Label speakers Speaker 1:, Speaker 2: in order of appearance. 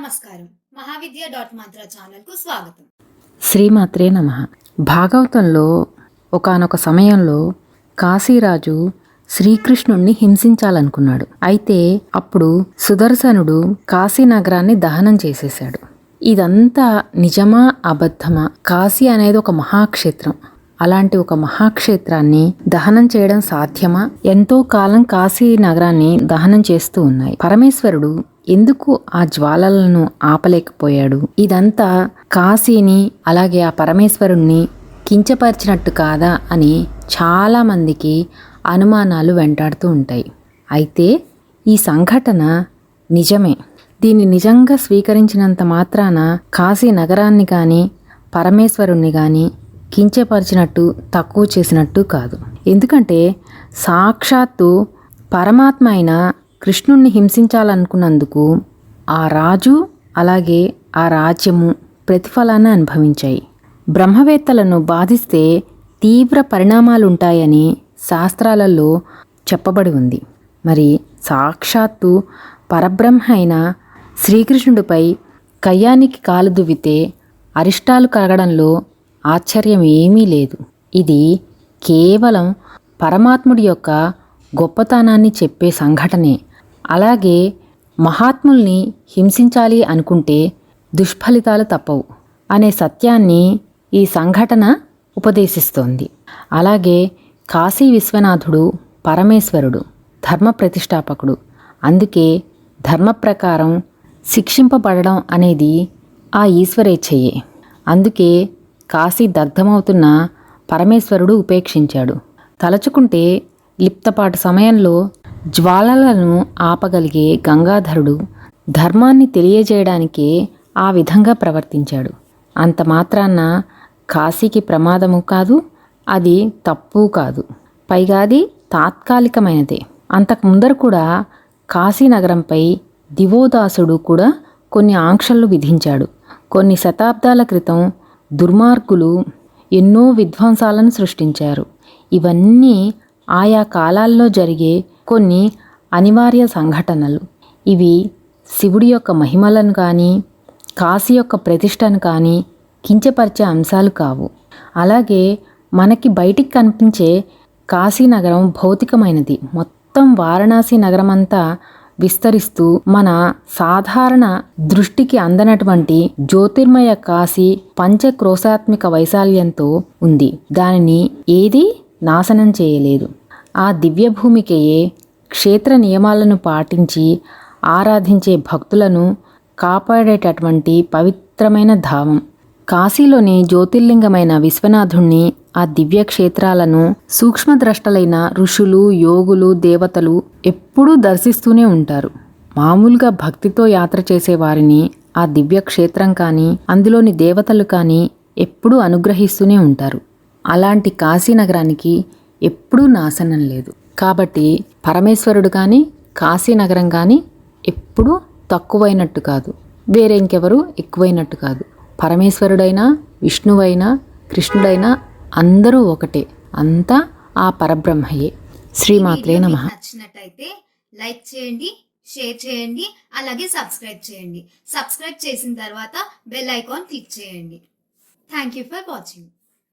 Speaker 1: నమస్కారం. మహావిద్య డాట్ మంత్ర ఛానల్ స్వాగతం.
Speaker 2: శ్రీమాత్రే నమ. భాగవతంలో ఒకానొక సమయంలో కాశీరాజు శ్రీకృష్ణుణ్ణి హింసించాలనుకున్నాడు. అయితే అప్పుడు సుదర్శనుడు కాశీ నగరాన్ని దహనం చేసేశాడు. ఇదంతా నిజమా అబద్ధమా? కాశీ అనేది ఒక మహాక్షేత్రం. అలాంటి ఒక మహాక్షేత్రాన్ని దహనం చేయడం సాధ్యమా? ఎంతో కాలం కాశీ నగరాన్ని దహనం చేస్తూ ఉన్నాయి. పరమేశ్వరుడు ఎందుకు ఆ జ్వాలలను ఆపలేకపోయాడు? ఇదంతా కాశీని అలాగే ఆ పరమేశ్వరుణ్ణి కించపరిచినట్టు కాదా అని చాలా మందికి అనుమానాలు వెంటాడుతూ ఉంటాయి. అయితే ఈ సంఘటన నిజమే. దీన్ని నిజంగా స్వీకరించినంత మాత్రాన కాశీ నగరాన్ని కానీ పరమేశ్వరుణ్ణి కానీ కించపరిచినట్టు తక్కువ చేసినట్టు కాదు. ఎందుకంటే సాక్షాత్తు పరమాత్మ అయిన కృష్ణుణ్ణి హింసించాలనుకున్నందుకు ఆ రాజు అలాగే ఆ రాజ్యము ప్రతిఫలాన్ని అనుభవించాయి. బ్రహ్మవేత్తలను బాధిస్తే తీవ్ర పరిణామాలుంటాయని శాస్త్రాలలో చెప్పబడి ఉంది. మరి సాక్షాత్తు పరబ్రహ్మ అయిన శ్రీకృష్ణుడిపై కయ్యానికి కాలు దువ్వితే అరిష్టాలు కలగడంలో ఆశ్చర్యం ఏమీ లేదు. ఇది కేవలం పరమాత్ముడి యొక్క గొప్పతనాన్ని చెప్పే సంఘటనే. అలాగే మహాత్ముల్ని హింసించాలి అనుకుంటే దుష్ఫలితాలు తప్పవు అనే సత్యాన్ని ఈ సంఘటన ఉపదేశిస్తోంది. అలాగే కాశీ విశ్వనాథుడు పరమేశ్వరుడు ధర్మ ప్రతిష్టాపకుడు. అందుకే ధర్మ ప్రకారం శిక్షింపబడడం అనేది ఆ ఈశ్వరేచ్ఛయే. అందుకే కాశీ దగ్ధమవుతున్న పరమేశ్వరుడు ఉపేక్షించాడు. తలచుకుంటే లిప్తపాటు సమయంలో జ్వాలలను ఆపగలిగే గంగాధరుడు ధర్మాన్ని తెలియజేయడానికే ఆ విధంగా ప్రవర్తించాడు. అంత మాత్రాన్న కాశీకి ప్రమాదము కాదు అది తప్పు కాదు. పైగా అది తాత్కాలికమైనదే. అంతకు ముందర కూడా కాశీనగరంపై దివోదాసుడు కూడా కొన్ని ఆంక్షలు విధించాడు. కొన్ని శతాబ్దాల క్రితం దుర్మార్గులు ఎన్నో విధ్వంసాలను సృష్టించారు. ఇవన్నీ ఆయా కాలాల్లో జరిగే కొన్ని అనివార్య సంఘటనలు. ఇవి శివుడి యొక్క మహిమలను కానీ కాశీ యొక్క ప్రతిష్టను కానీ కించపరిచే అంశాలు కావు. అలాగే మనకి బయటికి కనిపించే కాశీ నగరం భౌతికమైనది. మొత్తం వారణాసి నగరం అంతా విస్తరిస్తూ మన సాధారణ దృష్టికి అందనటువంటి జ్యోతిర్మయ కాశీ పంచక్రోశాత్మిక వైశాల్యంతో ఉంది. దానిని ఏది నాశనం చేయలేదు. ఆ దివ్యభూమికయే క్షేత్ర నియమాలను పాటించి ఆరాధించే భక్తులను కాపాడేటటువంటి పవిత్రమైన ధామం. కాశీలోని జ్యోతిర్లింగమైన విశ్వనాథుణ్ణి ఆ దివ్యక్షేత్రాలను సూక్ష్మద్రష్టలైన ఋషులు యోగులు దేవతలు ఎప్పుడూ దర్శిస్తూనే ఉంటారు. మామూలుగా భక్తితో యాత్ర చేసేవారిని ఆ దివ్యక్షేత్రం కానీ అందులోని దేవతలు కానీ ఎప్పుడూ అనుగ్రహిస్తూనే ఉంటారు. అలాంటి కాశీ నగరానికి ఎప్పుడూ నాశనం లేదు. కాబట్టి పరమేశ్వరుడు కానీ కాశీ నగరం కానీ ఎప్పుడూ తక్కువైనట్టు కాదు. వేరే ఇంకెవరు ఎక్కువైనట్టు కాదు. పరమేశ్వరుడైనా విష్ణువైనా కృష్ణుడైనా అందరూ ఒకటే. అంతా ఆ పరబ్రహ్మయే. శ్రీమాత్రే నమ.
Speaker 1: నచ్చినట్టయితే లైక్ చేయండి షేర్ చేయండి అలాగే సబ్స్క్రైబ్ చేయండి. సబ్స్క్రైబ్ చేసిన తర్వాత బెల్ ఐకాన్ క్లిక్ చేయండి. Thank you for watching.